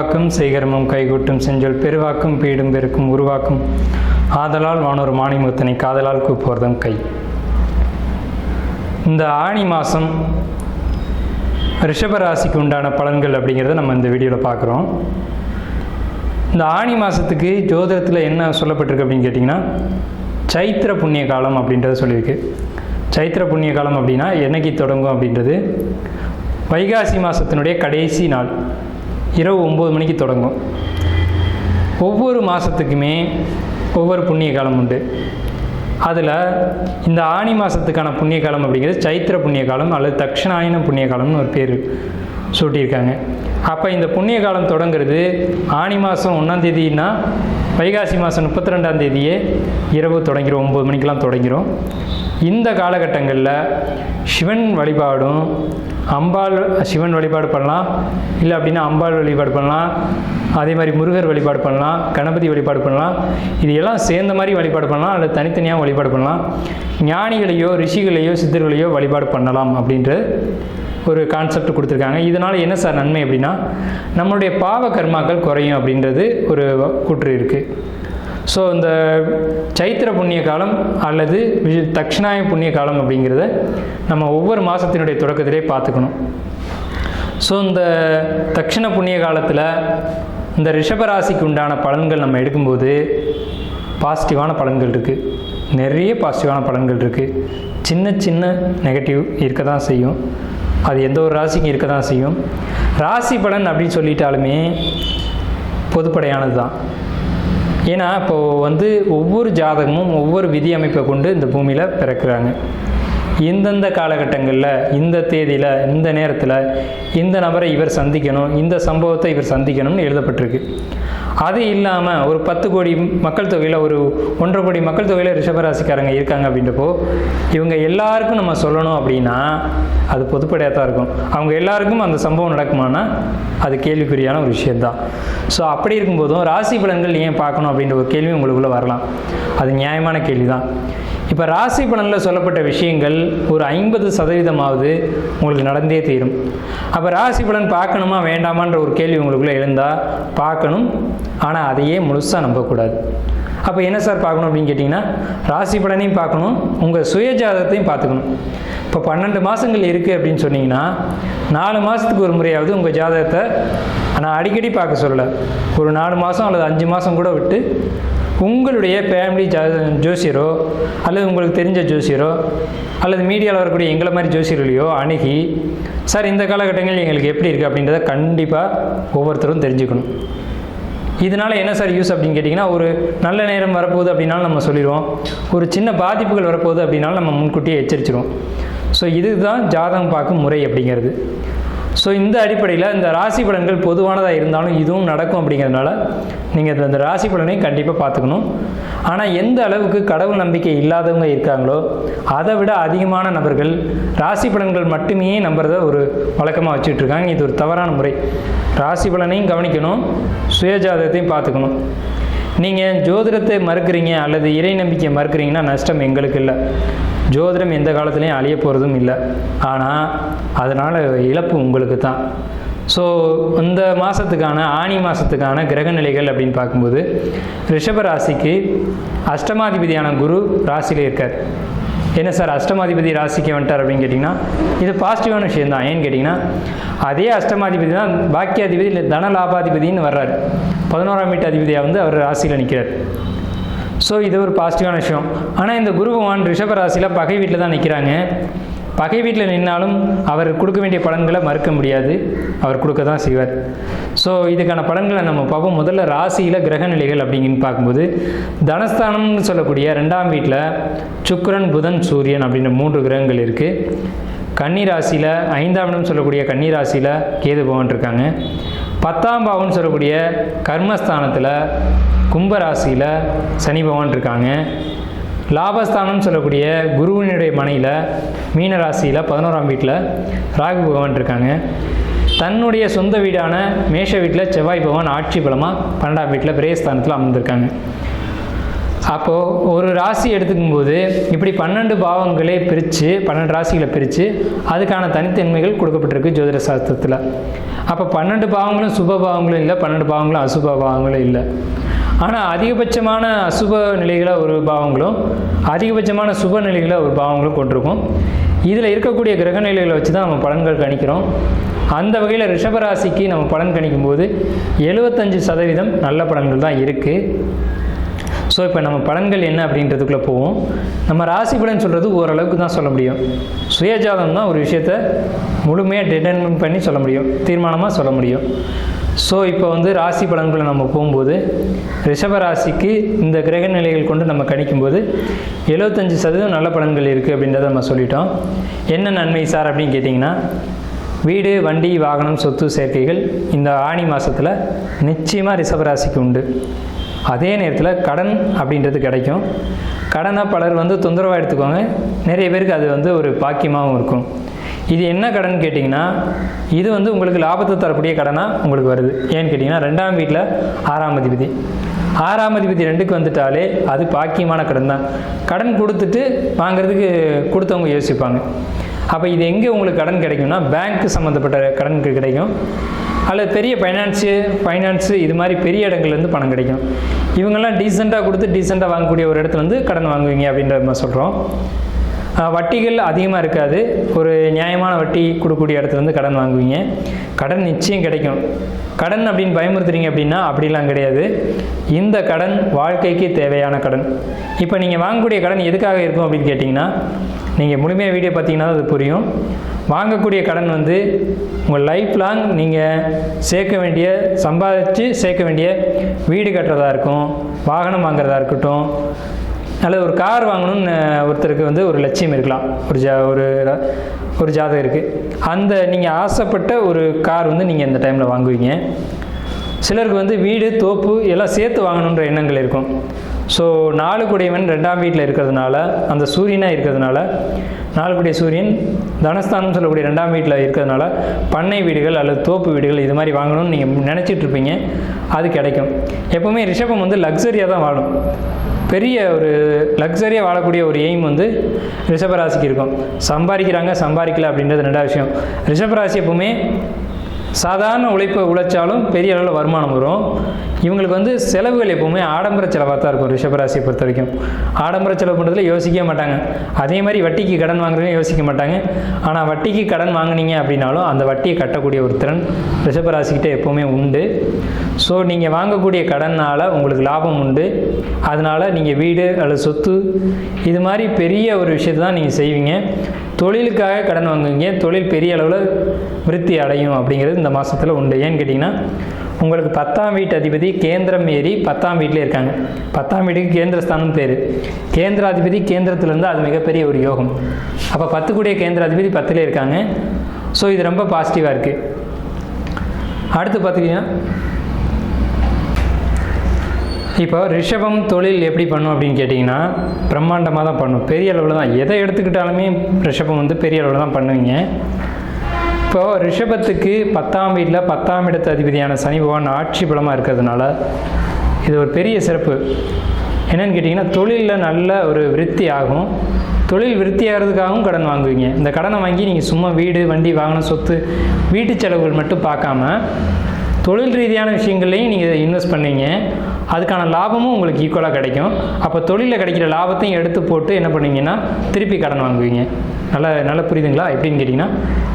வாக்கும் செய்கரமும் கைகூட்டும் செஞ்சொல் பெருவாக்கும் பீடும் பெருக்கும் உருவாக்கும். ஆதலால் வானூர் மாணிமுத்தனை காதலால் கூப்புவர்தம் கை. இந்த ஆணி மாதம் ரிஷபராசிக்கு உண்டான பலன்கள் அப்படிங்கிறத நம்ம இந்த வீடியோவில் பார்க்குறோம் இந்த ஆணி மாதத்துக்கு ஜோதிடத்தில் என்ன சொல்லப்பட்டிருக்கு அப்படின்னு கேட்டிங்கன்னா சைத்திர புண்ணிய காலம் அப்படின்றத சொல்லியிருக்கு. சைத்திர புண்ணிய காலம் அப்படின்னா என்னைக்கு தொடங்கும் அப்படின்றது? வைகாசி மாதத்தினுடைய கடைசி நாள். இரவு ஒம்பது மணிக்கு தொடங்கும். ஒவ்வொரு மாதத்துக்குமே ஒவ்வொரு புண்ணிய காலம் உண்டு. அதில் இந்த ஆணி மாதத்துக்கான புண்ணிய காலம் அப்படிங்கிறது சைத்திர புண்ணிய காலம் அல்லது தக்ஷணாயன புண்ணிய காலம்னு ஒரு பேர் சூட்டியிருக்காங்க. அப்போ இந்த புண்ணிய காலம் தொடங்குறது ஆணி மாதம் ஒன்றாந்தேதினா வைகாசி மாதம் முப்பத்தி ரெண்டாம் தேதியே இரவு தொடங்கிடும் ஒம்பது மணிக்கெலாம் தொடங்கிறோம். இந்த காலகட்டங்களில் சிவன் வழிபாடும் அம்பாள் சிவன் வழிபாடு பண்ணலாம். இல்லை அப்படின்னா அம்பாள் வழிபாடு பண்ணலாம். அதே மாதிரி முருகர் வழிபாடு பண்ணலாம். கணபதி வழிபாடு பண்ணலாம். இது எல்லாம் சேர்ந்த மாதிரி வழிபாடு பண்ணலாம். அல்லது தனித்தனியாக வழிபாடு பண்ணலாம். ஞானிகளையோ ரிஷிகளையோ சித்தர்களையோ வழிபாடு பண்ணலாம் அப்படின்ற ஒரு கான்செப்ட் கொடுத்துருக்காங்க. இதனால் என்ன சார் நன்மை அப்படின்னா நம்மளுடைய பாவ கர்மாக்கள் குறையும் அப்படின்றது ஒரு கூற்று இருக்குது ஸோ இந்த சைத்திர புண்ணிய காலம் அல்லது தட்சிணாய புண்ணிய காலம் அப்படிங்கிறத நம்ம ஒவ்வொரு மாதத்தினுடைய தொடக்கத்திலே பார்த்துக்கணும். ஸோ இந்த தக்ஷண புண்ணிய காலத்தில் இந்த ரிஷபராசிக்கு உண்டான பலன்கள் நம்ம எடுக்கும்போது பாசிட்டிவான பலன்கள் இருக்குது நிறைய பாசிட்டிவான பலன்கள் இருக்குது சின்ன சின்ன நெகட்டிவ் இருக்க தான் செய்யும். அது எந்த ஒரு ராசிக்கும் இருக்க தான் செய்யும். ராசி பலன் அப்படின்னு சொல்லிட்டாலுமே பொதுப்படையானது தான் ஏன்னா இப்போது வந்து ஒவ்வொரு ஜாதகமும் ஒவ்வொரு விதி அமைப்பை கொண்டு இந்த பூமியில் பிறக்கிறாங்க. எந்தெந்த காலகட்டங்களில் இந்த தேதியில் இந்த நேரத்தில் இந்த நபரை இவர் சந்திக்கணும் இந்த சம்பவத்தை இவர் சந்திக்கணும்னு எழுதப்பட்டிருக்கு. அது இல்லாமல் ஒரு பத்து கோடி மக்கள் தொகையில் ஒரு ஒன்றரை கோடி மக்கள் தொகையில் ரிஷபராசிக்காரங்க இருக்காங்க அப்படின்றப்போ இவங்க எல்லாருக்கும் நம்ம சொல்லணும் அப்படின்னா அது பொதுப்படையாக தான் இருக்கும். அவங்க எல்லாருக்கும் அந்த சம்பவம் நடக்குமானா அது கேள்விக்குறியான ஒரு விஷயந்தான் ஸோ அப்படி இருக்கும்போதும் ராசி பலன்கள் ஏன் பார்க்கணும் அப்படின்ற ஒரு கேள்வி உங்களுக்குள்ளே வரலாம். அது நியாயமான கேள்வி தான் இப்போ ராசி பலனில் சொல்லப்பட்ட விஷயங்கள் ஒரு ஐம்பது சதவீதமாவது உங்களுக்கு நடந்தே தீரும். அப்போ ராசி பலன் பார்க்கணுமா வேண்டாமான்ற ஒரு கேள்வி உங்களுக்குள்ளே எழுந்தால் பார்க்கணும். ஆனால் அதையே முழுசாக நம்பக்கூடாது. அப்போ என்ன சார் பார்க்கணும் அப்படின்னு கேட்டிங்கன்னா ராசி பலனையும் பார்க்கணும் உங்கள் சுயஜாதகத்தையும் பார்த்துக்கணும். இப்போ பன்னெண்டு மாதங்கள் இருக்குது அப்படின்னு சொன்னீங்கன்னா நாலு மாதத்துக்கு ஒரு முறையாவது உங்கள் ஜாதகத்தை நான் அடிக்கடி பார்க்க சொல்லலை. ஒரு நாலு மாதம் அல்லது அஞ்சு மாதம் கூட விட்டு உங்களுடைய ஃபேமிலி ஜா ஜோசியரோ அல்லது உங்களுக்கு தெரிஞ்ச ஜோசியரோ அல்லது மீடியாவில் வரக்கூடிய எங்களை மாதிரி ஜோசியர்களையோ அணுகி சார் இந்த காலகட்டங்களில் எங்களுக்கு எப்படி இருக்குது அப்படின்றத கண்டிப்பாக ஒவ்வொருத்தரும் தெரிஞ்சுக்கணும். இதனால் என்ன சார் யூஸ் அப்படின்னு கேட்டிங்கன்னா ஒரு நல்ல நேரம் வரப்போகுது அப்படின்னாலும் நம்ம சொல்லிடுவோம். ஒரு சின்ன பாதிப்புகள் வரப்போகுது அப்படின்னாலும் நம்ம முன்கூட்டியே எச்சரிச்சிருவோம். ஸோ இதுதான் ஜாதகம் பார்க்கும் முறை அப்படிங்கிறது. ஸோ இந்த அடிப்படையில் இந்த ராசி பலன்கள் பொதுவானதாக இருந்தாலும் இதுவும் நடக்கும் அப்படிங்கிறதுனால நீங்கள் இந்த ராசி பலனை கண்டிப்பாக பார்த்துக்கணும். ஆனால் எந்த அளவுக்கு கடவுள் நம்பிக்கை இல்லாதவங்க இருக்காங்களோ அதை விட அதிகமான நபர்கள் ராசி பலன்கள் மட்டுமே நம்புறத ஒரு வழக்கமாக வச்சுட்ருக்காங்க. இது ஒரு தவறான முறை. ராசி பலனையும் கவனிக்கணும் சுயஜாதகத்தையும் பார்த்துக்கணும். நீங்கள் ஜோதிடத்தை மறுக்கிறீங்க அல்லது இறை நம்பிக்கையை மறுக்கிறீங்கன்னா நஷ்டம் எங்களுக்கு இல்லை. ஜோதிடம் எந்த காலத்துலேயும் அழிய போகிறதும் இல்லை. ஆனால் அதனால் இழப்பு உங்களுக்கு தான். ஸோ இந்த மாதத்துக்கான ஆணி மாதத்துக்கான கிரக நிலைகள் அப்படின்னு பார்க்கும்போது ரிஷப ராசிக்கு அஷ்டமாதிபதியான குரு ராசியில் இருக்கார். என்ன சார் அஷ்டமாதிபதி ராசிக்கு வந்துட்டார் அப்படின்னு கேட்டிங்கன்னா இது பாசிட்டிவான விஷயம் தான் ஏன்னு கேட்டிங்கன்னா அதே அஷ்டமாதிபதி தான் பாக்கியாதிபதி இல்லை தன லாபாதிபதின்னு வர்றார். பதினோராம் வீட்டு அதிபதியாக வந்து அவர் ராசியில் நிற்கிறார் ஸோ இது ஒரு பாசிட்டிவான விஷயம். ஆனால் இந்த குரு பகவான் ரிஷப ராசியில் பகை வீட்டில் தான் நிற்கிறாங்க பகை வீட்டில் நின்னாலும் அவர் கொடுக்க வேண்டிய பலன்களை மறுக்க முடியாது. அவர் கொடுக்க தான் செய்வார். ஸோ இதுக்கான பலன்களை நம்ம பார்ப்போம். முதல்ல ராசியில் கிரக நிலைகள் அப்படிங்கன்னு பார்க்கும்போது தனஸ்தானம்னு சொல்லக்கூடிய ரெண்டாம் வீட்டில் சுக்கரன் புதன் சூரியன் அப்படின்ற மூன்று கிரகங்கள் இருக்குது கன்னி ராசியில் ஐந்தாம் இடம் சொல்லக்கூடிய கன்னி ராசியில் கேது பவன் இருக்காங்க. பத்தாம் பாவம்னு சொல்லக்கூடிய கர்மஸ்தானத்தில் கும்பராசியில் சனி பகவான் இருக்காங்க. லாபஸ்தானம்னு சொல்லக்கூடிய குருவினுடைய மனையில் மீன ராசியில் பதினோராம் வீட்டில் ராகு பகவான் இருக்காங்க. தன்னுடைய சொந்த வீடான மேஷ வீட்டில் செவ்வாய் பகவான் ஆட்சி பலமாக பன்னெண்டாம் வீட்டில் பிரேஸ்தானத்தில் அமர்ந்திருக்காங்க. அப்போது ஒரு ராசி எடுத்துக்கும் போது இப்படி பன்னெண்டு பாவங்களே பிரித்து பன்னெண்டு ராசிகளை பிரித்து அதுக்கான தனித்தன்மைகள் கொடுக்கப்பட்டிருக்கு ஜோதிட சாஸ்திரத்தில். அப்போ பன்னெண்டு பாவங்களும் சுப பாவங்களும் இல்லை பன்னெண்டு பாவங்களும் அசுப பாவங்களும் இல்லை. ஆனால் அதிகபட்சமான அசுப நிலைகளை ஒரு பாவங்களும் அதிகபட்சமான சுப நிலைகளை ஒரு பாவங்களும் கொண்டிருக்கும். இதில் இருக்கக்கூடிய கிரக நிலைகளை வச்சு தான் நம்ம பலன்கள் கணிக்கிறோம். அந்த வகையில் ரிஷபராசிக்கு நம்ம பலன் கணிக்கும்போது எழுபத்தஞ்சு சதவீதம் நல்ல பலன்கள் தான் இருக்குது ஸோ இப்போ நம்ம பலன்கள் என்ன அப்படின்றதுக்குள்ளே போவோம். நம்ம ராசி பலன் சொல்கிறது ஓரளவுக்கு தான் சொல்ல முடியும். சுயஜாதம் தான் ஒரு விஷயத்தை முழுமையாக டிட்டர்மின் பண்ணி சொல்ல முடியும். தீர்மானமாக சொல்ல முடியும். ஸோ இப்போ வந்து ராசி பலன்களை நம்ம போகும்போது ரிஷப ராசிக்கு இந்த கிரக நிலைகள் கொண்டு நம்ம கணிக்கும்போது எழுபத்தஞ்சு சதவீதம் நல்ல பலன்கள் இருக்குது அப்படின்றத நம்ம சொல்லிட்டோம். என்ன நன்மை சார் அப்படின்னு கேட்டிங்கன்னா வீடு வண்டி வாகனம் சொத்து சேர்க்கைகள் இந்த ஆணி மாதத்தில் நிச்சயமாக ரிஷபராசிக்கு உண்டு. அதே நேரத்தில் கடன் அப்படின்றது கிடைக்கும். கடனை பலர் வந்து தொந்தரவாக எடுத்துக்கோங்க. நிறைய பேருக்கு அது வந்து ஒரு பாக்கியமாகவும் இருக்கும். இது என்ன கடன் கேட்டிங்கன்னா இது வந்து உங்களுக்கு லாபத்தை தரக்கூடிய கடனாக உங்களுக்கு வருது. ஏன்னு கேட்டிங்கன்னா ரெண்டாம் வீட்டில் ஆறாம் அதிபதி. ஆறாம் அதிபதி ரெண்டுக்கு வந்துட்டாலே அது பாக்கியமான கடன் தான். கடன் கொடுத்துட்டு வாங்குறதுக்கு கொடுத்தவங்க யோசிப்பாங்க. அப்போ இது எங்கே உங்களுக்கு கடன் கிடைக்கும்னா பேங்க்கு சம்மந்தப்பட்ட கடன் கிடைக்கும். அல்லது பெரிய ஃபைனான்ஸு ஃபைனான்ஸு இது மாதிரி பெரிய இடங்கள்லேருந்து பணம் கிடைக்கும். இவங்கெல்லாம் டீசெண்டாக கொடுத்து டீசெண்டாக வாங்கக்கூடிய ஒரு இடத்துல வந்து கடன் வாங்குவீங்க அப்படின்ற மாதிரி சொல்கிறோம் வட்டிகள் அதிகமாக இருக்காது. ஒரு நியாயமான வட்டி கொடுக்கக்கூடிய இடத்துல இருந்து கடன் வாங்குவீங்க. கடன் நிச்சயம் கிடைக்கும். கடன் அப்படின்னு பயமுறுத்துறீங்க அப்படின்னா அப்படிலாம் கிடையாது. இந்த கடன் வாழ்க்கைக்கு தேவையான கடன். இப்போ நீங்கள் வாங்கக்கூடிய கடன் எதுக்காக இருக்கும் அப்படின்னு கேட்டிங்கன்னா நீங்கள் முழுமையாக வீடியோ பார்த்தீங்கன்னா தான் அது புரியும். வாங்கக்கூடிய கடன் வந்து உங்கள் லைஃப் லாங் நீங்கள் சேர்க்க வேண்டிய சம்பாதிச்சு சேர்க்க வேண்டிய வீடு கட்டுறதா இருக்கும் வாகனம் வாங்குறதா இருக்கட்டும் அல்லது ஒரு கார் வாங்கணும்னு ஒருத்தருக்கு வந்து ஒரு லட்சியம் இருக்கலாம். ஒரு ஜா ஒரு ஒரு ஜாதகம் இருக்குது அந்த நீங்கள் ஆசைப்பட்ட ஒரு கார் வந்து நீங்கள் இந்த டைமில் வாங்குவீங்க. சிலருக்கு வந்து வீடு தோப்பு எல்லாம் சேர்த்து வாங்கணுன்ற எண்ணங்கள் இருக்கும். ஸோ நாலுக்குடையவன் ரெண்டாம் வீட்டில் இருக்கிறதுனால அந்த சூரியனாக இருக்கிறதுனால நாலுக்குடைய சூரியன் தனஸ்தானம் சொல்லக்கூடிய ரெண்டாம் வீட்டில் இருக்கிறதுனால பண்ணை வீடுகள் அல்லது தோப்பு வீடுகள் இது மாதிரி வாங்கணும்னு நீங்கள் நினச்சிட்டு இருப்பீங்க அது கிடைக்கும். எப்போவுமே ரிஷபம் வந்து லக்ஸரியாக தான் வாழும். பெரிய ஒரு லக்ஸரியாக வாழக்கூடிய ஒரு எய்ம் வந்து ரிஷபராசிக்கு இருக்கும். சம்பாதிக்கிறாங்க சம்பாதிக்கல அப்படின்றது ரெண்டாவது விஷயம். ரிஷபராசி எப்பவுமே சாதாரண உழைப்பை உழைச்சாலும் பெரிய அளவில் வருமானம் வரும். இவங்களுக்கு வந்து செலவுகள் எப்போவுமே ஆடம்பர செலவாக தான் இருக்கும் ரிஷபராசியை பொறுத்த வரைக்கும் ஆடம்பர செலவு பண்ணுறதுல யோசிக்கவே மாட்டாங்க. அதே மாதிரி வட்டிக்கு கடன் வாங்குறதுலையும் யோசிக்க மாட்டாங்க. ஆனால் வட்டிக்கு கடன் வாங்குனீங்க அப்படின்னாலும் அந்த வட்டியை கட்டக்கூடிய ஒரு திறன் ரிஷபராசிக்கிட்ட எப்போவுமே உண்டு. ஸோ நீங்கள் வாங்கக்கூடிய கடனால் உங்களுக்கு லாபம் உண்டு. அதனால் நீங்கள் வீடு அல்லது சொத்து இது மாதிரி பெரிய ஒரு விஷயத்தை தான் நீங்கள் செய்வீங்க. தொழிலுக்காக கடன் வாங்குவீங்க. தொழில் பெரிய அளவில் விருத்தி அடையும் அப்படிங்கிறது இந்த மாதத்தில் உண்டு. ஏன்னு கேட்டிங்கன்னா உங்களுக்கு பத்தாம் வீட்டு அதிபதி கேந்திரம் ஏறி பத்தாம் வீட்டிலே இருக்காங்க. பத்தாம் வீட்டுக்கு கேந்திரஸ்தானம் பேர் கேந்திராதிபதி கேந்திரத்திலேருந்து அது மிகப்பெரிய ஒரு யோகம். அப்போ பத்துக்குடைய கேந்திராதிபதி பத்துலேயே இருக்காங்க. ஸோ இது ரொம்ப பாசிட்டிவாக இருக்குது அடுத்து பார்த்தீங்கன்னா இப்போ ரிஷபம் தொழில் எப்படி பண்ணும் அப்படின்னு கேட்டிங்கன்னா பிரம்மாண்டமாக தான் பண்ணும். பெரிய அளவில் தான். எதை எடுத்துக்கிட்டாலுமே ரிஷபம் வந்து பெரிய அளவில் தான் பண்ணுவீங்க. இப்போ ரிஷபத்துக்கு பத்தாம் வீட்டில் பத்தாம் இடத்து அதிபதியான சனி பகவான் ஆட்சி பலமாக இருக்கிறதுனால இது ஒரு பெரிய சிறப்பு. என்னன்னு கேட்டிங்கன்னா தொழிலில் நல்ல ஒரு விருத்தி ஆகும். தொழில் விருத்தி ஆகிறதுக்காகவும் கடன் வாங்குவீங்க. இந்த கடனை வாங்கி நீங்கள் சும்மா வீடு வண்டி வாங்கின சொத்து வீட்டு செலவுகள் மட்டும் பார்க்காம தொழில் ரீதியான விஷயங்கள்லையும் நீங்கள் இன்வெஸ்ட் பண்ணுவீங்க அதுக்கான லாபமும் உங்களுக்கு ஈக்குவலாக கிடைக்கும். அப்போ தொழிலில் கிடைக்கிற லாபத்தையும் எடுத்து போட்டு என்ன பண்ணுவீங்கன்னா திருப்பி கடன் வாங்குவீங்க. நல்லா நல்லா புரியுதுங்களா? எப்படின்னு கேட்டிங்கன்னா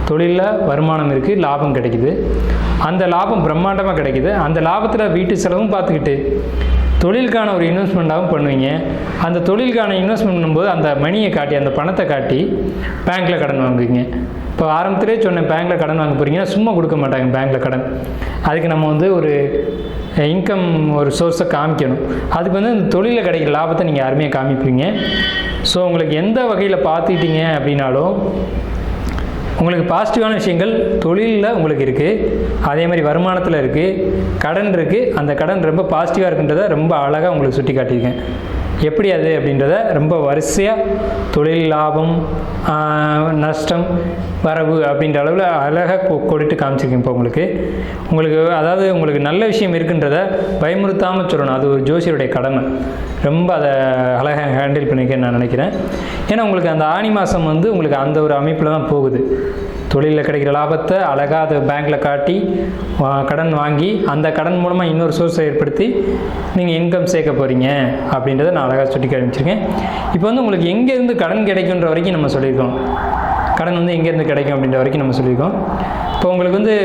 தொழிலில் வருமானம் இருக்குது லாபம் கிடைக்குது. அந்த லாபம் பிரம்மாண்டமாக கிடைக்குது. அந்த லாபத்தில் வீட்டு செலவும் பார்த்துக்கிட்டு தொழிலுக்கான ஒரு இன்வெஸ்ட்மெண்ட்டாகவும் பண்ணுவீங்க. அந்த தொழிலுக்கான இன்வெஸ்ட்மெண்ட் பண்ணும்போது அந்த மணியை காட்டி அந்த பணத்தை காட்டி பேங்க்கில் கடன் வாங்குவீங்க. இப்போ ஆரம்பத்திலே சொன்னேன் பேங்க்கில் கடன் வாங்க போகிறீங்கன்னா சும்மா கொடுக்க மாட்டாங்க பேங்க்கில் கடன். அதுக்கு நம்ம வந்து ஒரு இன்கம் ஒரு சோர்ஸை காமிக்கணும். அதுக்கு வந்து இந்த தொழிலில் கிடைக்கிற லாபத்தை நீங்கள் அருமையாக காமிப்பீங்க. ஸோ உங்களுக்கு எந்த வகையில் பார்த்துக்கிட்டீங்க அப்படின்னாலும் உங்களுக்கு பாசிட்டிவான விஷயங்கள் தொழிலில் உங்களுக்கு இருக்குது அதே மாதிரி வருமானத்தில் இருக்குது கடன் இருக்குது அந்த கடன் ரொம்ப பாசிட்டிவாக இருக்குன்றதை ரொம்ப அழகாக உங்களுக்கு சுட்டி காட்டியிருக்கேன் எப்படி அது அப்படின்றத ரொம்ப வரிசையாக தொழில் லாபம் நஷ்டம் வரவு அப்படின்ற அளவில் அழகாக கொ கொடுத்து காமிச்சிருக்கேன் இப்போ உங்களுக்கு. உங்களுக்கு அதாவது உங்களுக்கு நல்ல விஷயம் இருக்குன்றத பயமுறுத்தாமல் சொல்லணும். அது ஒரு ஜோசியருடைய கடமை. ரொம்ப அதை அழகாக ஹேண்டில் பண்ணியிருக்கேன்னு நான் நினைக்கிறேன். ஏன்னா உங்களுக்கு அந்த ஆனி மாதம் வந்து உங்களுக்கு அந்த ஒரு அமைப்பில் தான் போகுது. தொழிலில் கிடைக்கிற லாபத்தை அழகாக அதை பேங்க்கில் காட்டி வா- கடன் வாங்கி அந்த கடன் மூலமாக இன்னொரு சோர்ஸை ஏற்படுத்தி நீங்கள் இன்கம் சேர்க்க போகிறீங்க அப்படின்றத நான் அழகாக சுட்டி காமிச்சிருக்கேன் இப்போ வந்து உங்களுக்கு எங்கேருந்து கடன் கிடைக்குன்ற வரைக்கும் நம்ம சொல்லியிருக்கோம். கடன் வந்து எங்கேருந்து கிடைக்கும் அப்படின்ற வரைக்கும் நம்ம சொல்லியிருக்கோம். இப்போ உங்களுக்கு வந்து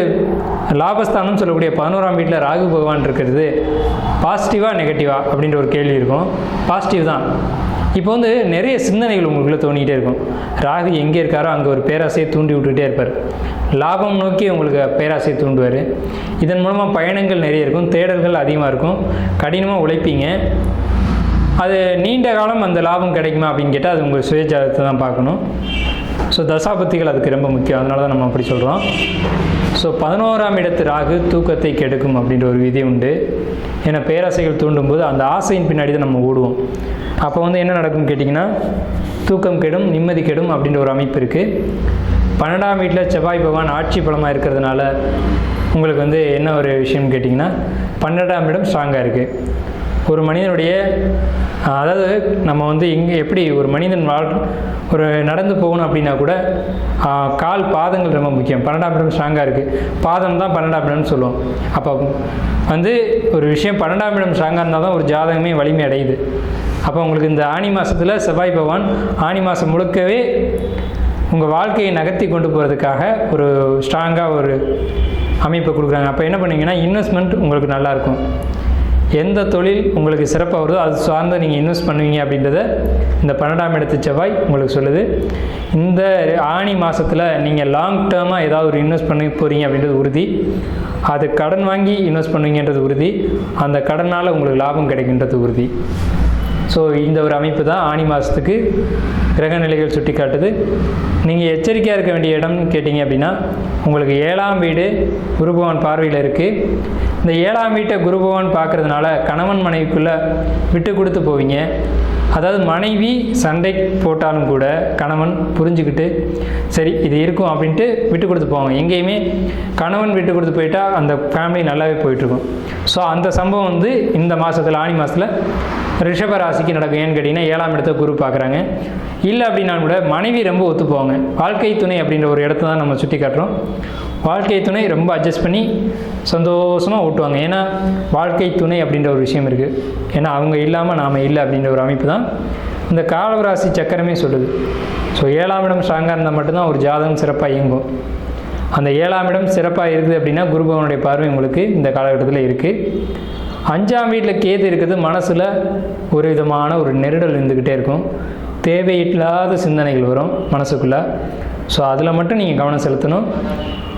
லாபஸ்தானம் சொல்லக்கூடிய பதினோராம் வீட்டில் ராகு பகவான் இருக்கிறது பாசிட்டிவாக நெகட்டிவா அப்படின்ற ஒரு கேள்வி இருக்கும். பாசிட்டிவ் தான். இப்போ வந்து நிறைய சிந்தனைகள் உங்களுக்குள்ள தோணிக்கிட்டே இருக்கும். ராகு எங்கே இருக்காரோ அங்கே ஒரு பேராசையை தூண்டி விட்டுக்கிட்டே இருப்பார். லாபம் நோக்கி உங்களுக்கு பேராசையை தூண்டுவார். இதன் மூலமாக பயணங்கள் நிறைய இருக்கும். தேடல்கள் அதிகமாக இருக்கும். கடினமாக உழைப்பீங்க. அது நீண்ட காலம் அந்த லாபம் கிடைக்குமா அப்படின்னு கேட்டால் அது உங்கள் சுயஜாதத்தை தான் பார்க்கணும். ஸோ தசாபத்திகள் அதுக்கு ரொம்ப முக்கியம். அதனால தான் நம்ம அப்படி சொல்கிறோம் ஸோ பதினோராம் இடத்து ராகு தூக்கத்தை கெடுக்கும் அப்படின்ற ஒரு விதி உண்டு. ஏன்னா பேராசைகள் தூண்டும் போது அந்த ஆசையின் பின்னாடி தான் நம்ம ஓடுவோம். அப்போ வந்து என்ன நடக்கும்னு கேட்டிங்கன்னா தூக்கம் கெடும் நிம்மதி கெடும் அப்படின்ற ஒரு அமைப்பு இருக்குது பன்னெண்டாம் வீட்டில் செவ்வாய் பகவான் ஆட்சி பலமாக இருக்கிறதுனால உங்களுக்கு வந்து என்ன ஒரு விஷயம்னு கேட்டிங்கன்னா பன்னெண்டாம் இடம் ஸ்ட்ராங்காக இருக்குது ஒரு மனிதனுடைய அதாவது நம்ம வந்து இங்கே எப்படி ஒரு மனிதன் வாழ் ஒரு நடந்து போகணும் அப்படின்னா கூட கால் பாதங்கள் ரொம்ப முக்கியம். பன்னெண்டாம் இடம் ஸ்ட்ராங்காக இருக்குது பாதம் தான் பன்னெண்டாம் இடம்னு சொல்லுவோம். அப்போ வந்து ஒரு விஷயம் பன்னெண்டாம் இடம் ஸ்ட்ராங்காக இருந்தால் தான் ஒரு ஜாதகமே வலிமை அடையுது. அப்போ உங்களுக்கு இந்த ஆனி மாதத்தில் செவ்வாய் பகவான் ஆனி மாதம் முழுக்கவே உங்கள் வாழ்க்கையை நகர்த்தி கொண்டு போகிறதுக்காக ஒரு ஸ்ட்ராங்காக ஒரு அமைப்பை கொடுக்குறாங்க. அப்போ என்ன பண்ணுவீங்கன்னா இன்வெஸ்ட்மெண்ட் உங்களுக்கு நல்லாயிருக்கும் எந்த தொழில் உங்களுக்கு சிறப்பாக வருதோ அது சார்ந்து நீங்கள் இன்வெஸ்ட் பண்ணுவீங்க அப்படின்றத இந்த பன்னெண்டாம் இடத்து செவ்வாய் உங்களுக்கு சொல்லுது. இந்த ஆணி மாதத்தில் நீங்கள் லாங் டேர்மாக ஏதாவது ஒரு இன்வெஸ்ட் பண்ணி போகிறீங்க அப்படின்றது உறுதி. அது கடன் வாங்கி இன்வெஸ்ட் பண்ணுவீங்கன்றது உறுதி. அந்த கடனால் உங்களுக்கு லாபம் கிடைக்கின்றது உறுதி. ஸோ இந்த ஒரு அமைப்பு தான் ஆணி மாதத்துக்கு கிரக நிலைகள் சுட்டி காட்டுது நீங்கள் எச்சரிக்கையாக இருக்க வேண்டிய இடம்னு கேட்டிங்க அப்படின்னா உங்களுக்கு ஏழாம் வீடு குருபவன் பார்வையில் இருக்குது இந்த ஏழாம் வீட்டை குருபவன் பார்க்குறதுனால கணவன் மனைவிக்குள்ளே விட்டு கொடுத்து போவீங்க. அதாவது மனைவி சண்டை போட்டாலும் கூட கணவன் புரிஞ்சுக்கிட்டு சரி இது இருக்கும் அப்படின்ட்டு விட்டு கொடுத்து போவாங்க. எங்கேயுமே கணவன் விட்டு கொடுத்து போயிட்டா அந்த ஃபேமிலி நல்லாவே போயிட்டுருக்கும் ஸோ அந்த சம்பவம் வந்து இந்த மாதத்தில் ஆணி மாதத்தில் ரிஷப ராசிக்கு நடக்கும் ஏன்னு கேட்டிங்கன்னா ஏழாம் இடத்த குரு பார்க்குறாங்க. இல்லை அப்படின்னா கூட மனைவி ரொம்ப ஒத்துப்போவாங்க வாழ்க்கை துணை அப்படின்ற ஒரு இடத்த தான் நம்ம சுட்டி காட்டுறோம். வாழ்க்கை துணை ரொம்ப அட்ஜஸ்ட் பண்ணி சந்தோஷமாக ஓட்டுவாங்க. ஏன்னா வாழ்க்கை துணை அப்படின்ற ஒரு விஷயம் இருக்குது ஏன்னா அவங்க இல்லாமல் நாம் இல்லை அப்படின்ற ஒரு அமைப்பு தான் இந்த காலவராசி சக்கரமே சொல்லுது. ஸோ ஏழாம் இடம் ஸ்ட்ராங்காக இருந்தால் மட்டும்தான் ஒரு ஜாதகம் சிறப்பாக இயங்கும். அந்த ஏழாம் இடம் சிறப்பாக இருக்குது அப்படின்னா குருபவனுடைய பார்வை உங்களுக்கு இந்த காலகட்டத்தில் இருக்குது அஞ்சாம் வீட்டில் கேது இருக்குது மனசில் ஒரு விதமான ஒரு நெருடல் இருந்துக்கிட்டே இருக்கும். தேவையில்லாத சிந்தனைகள் வரும் மனசுக்குள்ளே. ஸோ அதில் மட்டும் நீங்கள் கவனம் செலுத்தணும்.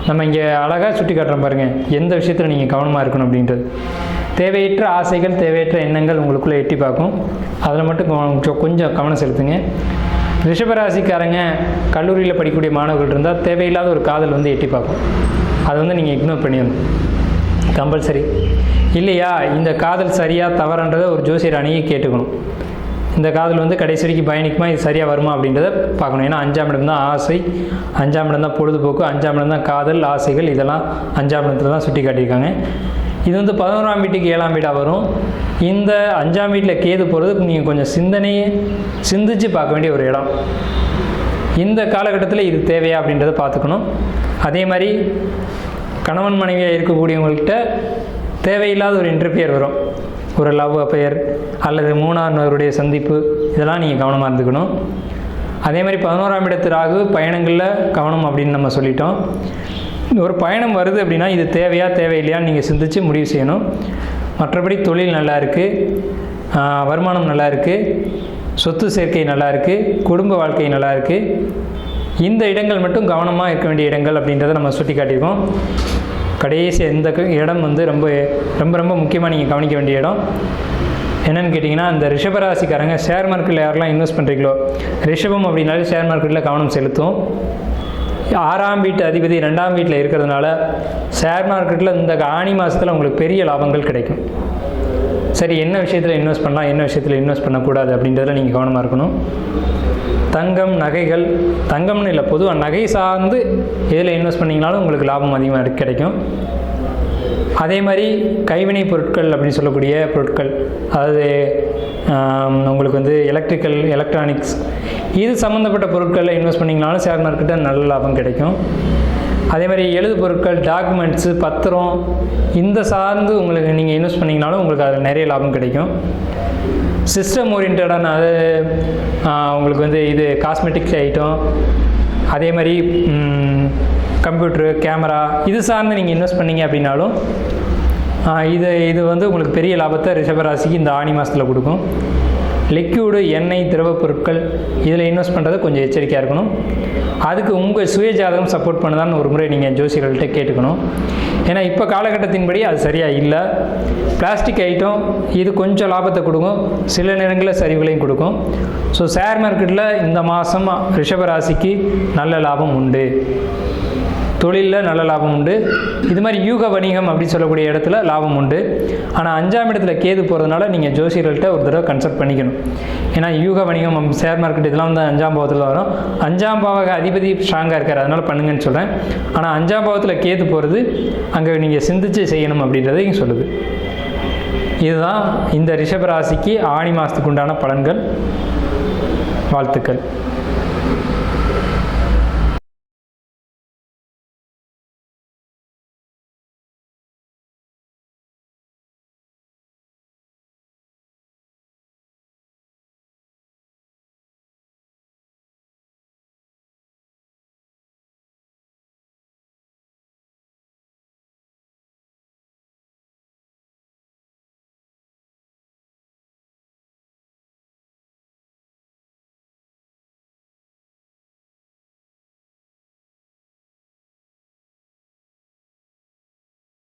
நம்ம இங்கே அழகாக சுட்டி காட்டுறோம் பாருங்கள் எந்த விஷயத்தில் நீங்கள் கவனமாக இருக்கணும் அப்படின்றது. தேவையற்ற ஆசைகள் தேவையற்ற எண்ணங்கள் உங்களுக்குள்ளே எட்டி பார்க்கும். அதில் மட்டும் கொஞ்சம் கவனம் செலுத்துங்க. ரிஷபராசிக்காரங்க கல்லூரியில் படிக்கக்கூடிய மாணவர்கள் இருந்தால் தேவையில்லாத ஒரு காதல் வந்து எட்டி பார்க்கும். அதை வந்து நீங்கள் இக்னோர் பண்ணிடணும். கம்பல்சரி. இல்லையா இந்த காதல் சரியாக தவறுன்றதை ஒரு ஜோசியர் அணியை கேட்டுக்கணும். இந்த காதல் வந்து கடைசி வரைக்கும் பயணிக்குமா இது சரியாக வருமா அப்படின்றத பார்க்கணும். ஏன்னா அஞ்சாம் இடம் தான் ஆசை அஞ்சாம் இடம் தான் பொழுதுபோக்கு அஞ்சாம் இடம் தான் காதல் ஆசைகள் இதெல்லாம் அஞ்சாம் இடத்துல தான் சுட்டி காட்டியிருக்காங்க. இது வந்து பதினோராம் வீட்டுக்கு ஏழாம் வீடாக வரும். இந்த அஞ்சாம் வீட்டில் கேது போகிறதுக்கு நீங்கள் கொஞ்சம் சிந்தனையை சிந்திச்சு பார்க்க வேண்டிய ஒரு இடம். இந்த காலகட்டத்தில் இது தேவையா அப்படின்றத பார்த்துக்கணும். அதே மாதிரி கணவன் மனைவியாக இருக்கக்கூடியவங்கள்ட்ட தேவையில்லாத ஒரு இன்டர்ஃபியர் வரும். ஒரு லவ் அஃபேர் அல்லது மூணாவருடைய சந்திப்பு. இதெல்லாம் நீங்கள் கவனமாக இருந்துக்கணும். அதே மாதிரி பதினோராம் இடத்து ராகு பயணங்களில் கவனம் அப்படின்னு நம்ம சொல்லிட்டோம். ஒரு பயணம் வருது அப்படின்னா இது தேவையா தேவையில்லையான்னு நீங்கள் சிந்தித்து முடிவு செய்யணும். மற்றபடி தொழில் நல்லா இருக்குது வருமானம் நல்லா இருக்குது சொத்து சேர்க்கை நல்லா இருக்குது குடும்ப வாழ்க்கை நல்லா இருக்குது இந்த இடங்கள் மட்டும் கவனமாக இருக்க வேண்டிய இடங்கள் அப்படின்றத நம்ம சுட்டி காட்டியிருக்கோம் கடைசி இந்த க- இடம் வந்து ரொம்ப ரொம்ப ரொம்ப முக்கியமாக நீங்கள் கவனிக்க வேண்டிய இடம். என்னென்னு கேட்டிங்கன்னா இந்த ரிஷபராசிக்காரங்க ஷேர் மார்க்கெட்டில் யாரெல்லாம் இன்வெஸ்ட் பண்ணுறீங்களோ ரிஷபம் அப்படின்னாலே ஷேர் மார்க்கெட்டில் கவனம் செலுத்தும். ஆறாம் வீட்டு அதிபதி ரெண்டாம் வீட்டில் இருக்கிறதுனால ஷேர் மார்க்கெட்டில் இந்த ஆணி மாதத்தில் உங்களுக்கு பெரிய லாபங்கள் கிடைக்கும். சரி என்ன விஷயத்தில் இன்வெஸ்ட் பண்ணலாம் என்ன விஷயத்தில் இன்வெஸ்ட் பண்ணக்கூடாது அப்படின்றதில் நீங்கள் கவனமாக இருக்கணும். தங்கம் நகைகள் தங்கம்னு இல்லை பொதுவாக நகை சார்ந்து எதில் இன்வெஸ்ட் பண்ணிங்கனாலும் உங்களுக்கு லாபம் அதிகமாக கிடைக்கும். அதே மாதிரி கைவினை பொருட்கள் அப்படின்னு சொல்லக்கூடிய பொருட்கள் அதாவது உங்களுக்கு வந்து எலக்ட்ரிக்கல் எலக்ட்ரானிக்ஸ் இது சம்மந்தப்பட்ட பொருட்களில் இன்வெஸ்ட் பண்ணிங்கனாலும் ஷேர் மார்க்கெட்டில் நல்ல லாபம் கிடைக்கும். அதே மாதிரி எழுது பொருட்கள் டாக்குமெண்ட்ஸு பத்திரம் இந்த சார்ந்து உங்களுக்கு நீங்கள் இன்வெஸ்ட் பண்ணிங்கனாலும் உங்களுக்கு அதில் நிறைய லாபம் கிடைக்கும். சிஸ்டம் ஓரியன்டான அது உங்களுக்கு வந்து இது காஸ்மெட்டிக்ஸ் ஐட்டம் அதே மாதிரி கம்ப்யூட்ரு கேமரா இது சார்ந்து நீங்கள் இன்வெஸ்ட் பண்ணீங்க அப்படின்னாலும் இது இது வந்து உங்களுக்கு பெரிய லாபத்தை ரிஷபராசிக்கு இந்த ஆணி மாதத்தில் கொடுக்கும். லிக்யூடு எண்ணெய் திரவப் பொருட்கள் இதில் இன்வெஸ்ட் பண்ணுறது கொஞ்சம் எச்சரிக்கையாக இருக்கணும். அதுக்கு உங்கள் சுய ஜாதகம் சப்போர்ட் பண்ணுதான்னு ஒரு முறை நீங்கள் ஜோசியர்கள்ட்ட கேட்டுக்கணும். ஏன்னா இப்போ காலகட்டத்தின்படி அது சரியாக இல்லை. பிளாஸ்டிக் ஐட்டம் இது கொஞ்சம் லாபத்தை கொடுக்கும். சில நேரங்களில் சரிவுகளையும் கொடுக்கும். ஸோ ஷேர் மார்க்கெட்டில் இந்த மாதம் ரிஷபராசிக்கு நல்ல லாபம் உண்டு. தொழிலில் நல்ல லாபம் உண்டு. இது மாதிரி யூக வணிகம் அப்படின்னு சொல்லக்கூடிய இடத்துல லாபம் உண்டு. ஆனால் அஞ்சாம் இடத்துல கேது போகிறதுனால நீங்கள் ஜோசியர்கள்ட்ட ஒரு தடவை கன்சல்ட் பண்ணிக்கணும். ஏன்னா யூக வணிகம் ஷேர் மார்க்கெட் இதெல்லாம் வந்து அஞ்சாம் பாவத்தில் வரும். அஞ்சாம் பாவக அதிபதி ஸ்ட்ராங்காக இருக்கார். அதனால் பண்ணுங்கன்னு சொல்கிறேன் ஆனால் அஞ்சாம் பாவத்தில் கேது போகிறது அங்கே நீங்கள் சிந்திச்சு செய்யணும் அப்படின்றதையும் சொல்லுது. இதுதான் இந்த ரிஷபராசிக்கு ஆணி மாதத்துக்கு உண்டான பலன்கள். வாழ்த்துக்கள்.